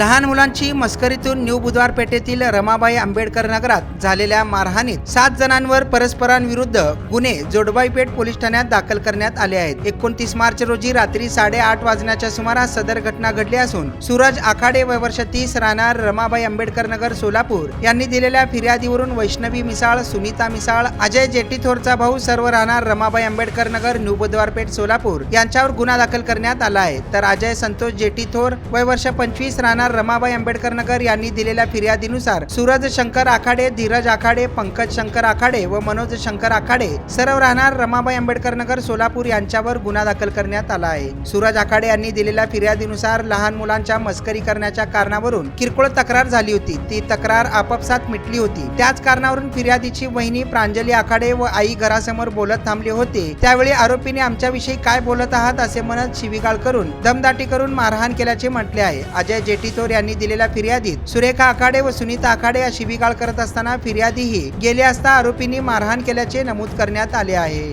लहान मुलांची मस्करीतून न्यू बुधवार पेठेतील रमाबाई आंबेडकर नगरात झालेल्या मारहाणीत सात जणांवर परस्परांविरुद्ध गुन्हे जोडबाई पेठ पोलीस ठाण्यात दाखल करण्यात आले आहेत. एकोणतीस मार्च रोजी रात्री साडेआठ वाजण्याच्या सुमारास सदर घटना घडली असून सूरज आखाडे वय वर्ष तीस राहणार रमाबाई आंबेडकर नगर सोलापूर यांनी दिलेल्या फिर्यादीवरून वैष्णवी मिसाळ सुनीता मिसाळ अजय जेटीथोरचा भाऊ सर्व राहणार रमाबाई आंबेडकर नगर न्यू बुधवार पेठ सोलापूर यांच्यावर गुन्हा दाखल करण्यात आला आहे. तर अजय संतोष जेटीथोर वय वर्ष पंचवीस राहणार रमाबाई आंबेडकर नगर यांनी दिलेल्या फिर्यादीनुसार सूरज शंकर आखाडे धीरज आखाडे पंकज शंकर आखाडे व मनोज शंकर आखाडे सर्व राहणार रमाबाई आंबेडकर नगर सोलापूर यांच्यावर गुन्हा दाखल करण्यात आला आहे. सूरज आखाडे यांनी दिलेल्या फिर्यादीनुसार लहान मुलांच्या मस्करी करण्याच्या कारणावरून किरकोळ तक्रार झाली होती. ती तक्रार आपापसात मिटली होती. त्याच कारणावरून फिर्यादीची वहिनी प्रांजली आखाडे व आई घरासमोर बोलत थांबले होते. त्यावेळी आरोपीने आमच्याविषयी काय बोलत आहात असे म्हणत शिवीगाळ करून दमदाटी करून मारहाण केल्याचे म्हटले आहे. अजय जेटीथोर यांनी दिलेल्या फिर्यादीत सुरेखा आखाडे व सुनीता आखाडे या शिबिगाळ करत असताना फिर्यादीही गेले असता आरोपींनी मारहाण केल्याचे नमूद करण्यात आले आहे.